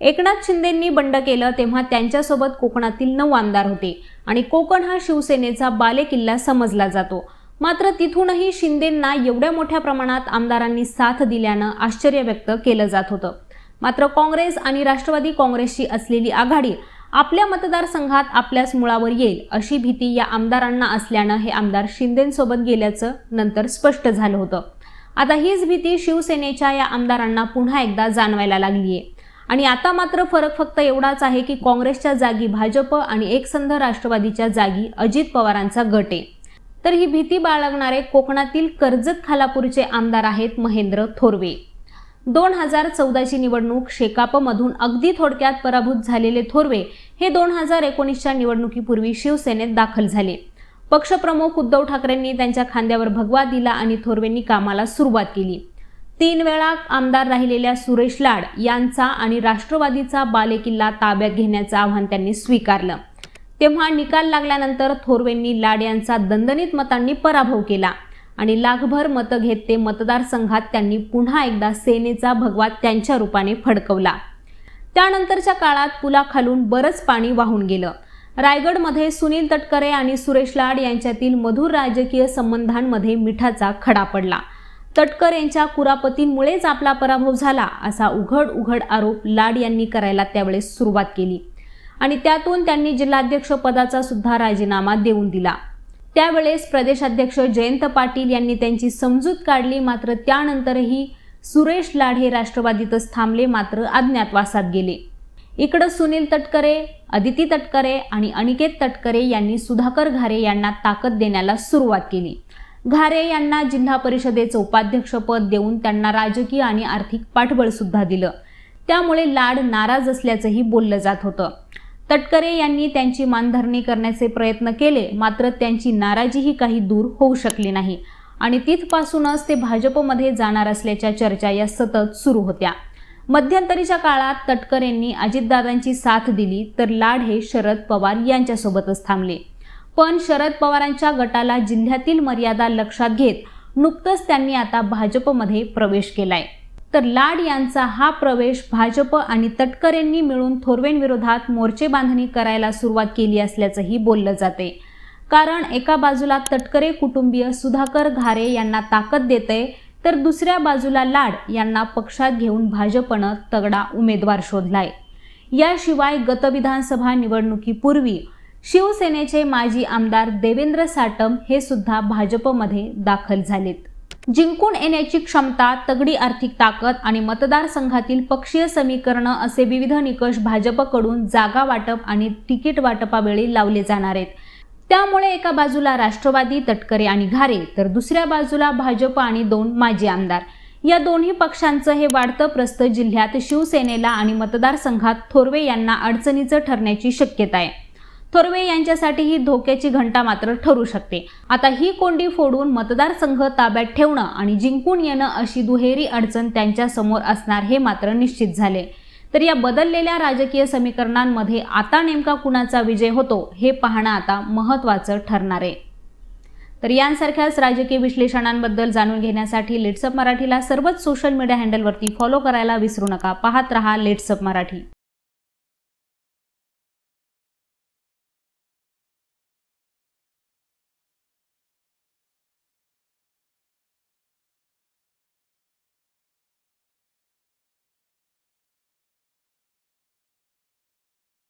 एकनाथ शिंदेंनी बंड केलं तेव्हा त्यांच्यासोबत कोकणातील नऊ आमदार होते आणि कोकण हा शिवसेनेचा बालेकिल्ला समजला जातो. मात्र तिथूनही शिंदेंना एवढ्या मोठ्या प्रमाणात आमदारांनी साथ दिल्यानं आश्चर्य व्यक्त केलं जात होतं. मात्र काँग्रेस आणि राष्ट्रवादी काँग्रेसची असलेली आघाडी आपल्या मतदारसंघात आपल्याच मुळावर येईल अशी भीती या आमदारांना असल्यानं हे आमदार शिंदेंसोबत गेल्याचं नंतर स्पष्ट झालं होतं. आता हीच भीती शिवसेनेच्या या आमदारांना पुन्हा एकदा जाणवायला लागलीय. आणि आता मात्र फरक फक्त एवढाच आहे की काँग्रेसच्या जागी भाजप आणि एकसंध राष्ट्रवादीच्या जागी अजित पवारांचा गट आहे. तर ही भीती बाळगणारे कोकणातील कर्जत खालापूरचे आमदार आहेत महेंद्र थोरवे. दोन हजार चौदाची निवडणूक शेकापमधून अगदी थोडक्यात पराभूत झालेले थोरवे हे दोन हजार एकोणीसच्या निवडणुकीपूर्वी शिवसेनेत दाखल झाले. पक्षप्रमुख उद्धव ठाकरेंनी त्यांच्या खांद्यावर भगवा दिला आणि थोरवेंनी कामाला सुरुवात केली. तीन वेळा आमदार राहिलेल्या सुरेश लाड यांचा आणि राष्ट्रवादीचा बालेकिल्ला ताब्यात घेण्याचं आव्हान त्यांनी स्वीकारलं. तेव्हा निकाल लागल्यानंतर थोरवेंनी लाड यांचा दणदणीत मतांनी पराभव केला आणि लाखभर मतं घेत ते मतदारसंघात त्यांनी पुन्हा एकदा सेनेचा भगवा त्यांच्या रूपाने फडकवला. त्यानंतरच्या काळात पुलाखालून बरंच पाणी वाहून गेलं. रायगडमध्ये सुनील तटकरे आणि सुरेश लाड यांच्यातील मधुर राजकीय संबंधांमध्ये मिठाचा खडा पडला. तटकर यांच्या कुरापतींमुळेच आपला पराभव झाला असा उघड उघड आरोप लाड यांनी करायला त्यावेळेस सुरुवात केली. आणि त्यातून त्यांनी जिल्हाध्यक्ष पदाचा सुद्धा राजीनामा देऊन दिला. त्यावेळेस प्रदेशाध्यक्ष जयंत पाटील यांनी त्यांची समजूत काढली. मात्र त्यानंतरही सुरेश लाड हे राष्ट्रवादीतच थांबले मात्र अज्ञातवासात गेले. इकडं सुनील तटकरे अदिती तटकरे आणि अनिकेत तटकरे यांनी सुधाकर घारे यांना ताकद देण्याला सुरुवात केली. घारे यांना जिल्हा परिषदेचं उपाध्यक्षपद देऊन त्यांना राजकीय आणि आर्थिक पाठबळ सुद्धा दिलं. त्यामुळे लाड नाराज असल्याचंही बोललं जात होतं. तटकरे यांनी त्यांची मानधरणी करण्याचे प्रयत्न केले मात्र त्यांची नाराजीही काही दूर होऊ शकली नाही. आणि तिथपासूनच ते भाजपमध्ये जाणार असल्याच्या चर्चा या सतत सुरू होत्या. मध्यंतरीच्या काळात तटकर यांनी अजितदादांची साथ दिली तर लाड हे शरद पवार यांच्यासोबतच थांबले. पण शरद पवारांच्या गटाला जिल्ह्यातील मर्यादा लक्षात घेत नुकतंच त्यांनी आता भाजपमध्ये प्रवेश केलाय. तर लाड यांचा हा प्रवेश भाजप आणि तटकरेंनी मिळून थोरवेंविरोधात मोर्चे बांधणी करायला सुरुवात केली असल्याचंही बोललं जाते. कारण एका बाजूला तटकरे कुटुंबीय सुधाकर घारे यांना ताकद देते तर दुसऱ्या बाजूला लाड यांना पक्षात घेऊन भाजपनं तगडा उमेदवार शोधलाय. याशिवाय गत विधानसभा निवडणुकीपूर्वी शिवसेनेचे माजी आमदार देवेंद्र साटम हे सुद्धा भाजपमध्ये दाखल झालेत. जिंकून येण्याची क्षमता तगडी आर्थिक ताकद आणि मतदारसंघातील पक्षीय समीकरणं असे विविध निकष भाजपकडून जागा वाटप आणि तिकीट वाटपावेळी लावले जाणार आहेत. त्यामुळे एका बाजूला राष्ट्रवादी तटकरे आणि घारे तर दुसऱ्या बाजूला भाजप आणि दोन माजी आमदार. या दोन्ही पक्षांचं हे वाढतं प्रस्त जिल्ह्यात शिवसेनेला आणि मतदारसंघात थोरवे यांना अडचणीचं ठरण्याची शक्यता आहे. थोरवे यांच्यासाठी ही धोक्याची घंटा मात्र ठरू शकते. आता ही कोंडी फोडून मतदारसंघ ताब्यात ठेवणं आणि जिंकून येणं अशी दुहेरी अडचण त्यांच्यासमोर असणार हे मात्र निश्चित झाले. तर या बदललेल्या राजकीय समीकरणांमध्ये आता नेमका कुणाचा विजय होतो हे पाहणं आता महत्त्वाचं ठरणार आहे. तर यांसारख्याच राजकीय विश्लेषणांबद्दल जाणून घेण्यासाठी लेट्सअप मराठीला सर्वच सोशल मीडिया हँडलवरती फॉलो करायला विसरू नका. पाहत रहा लेट्सअप मराठी.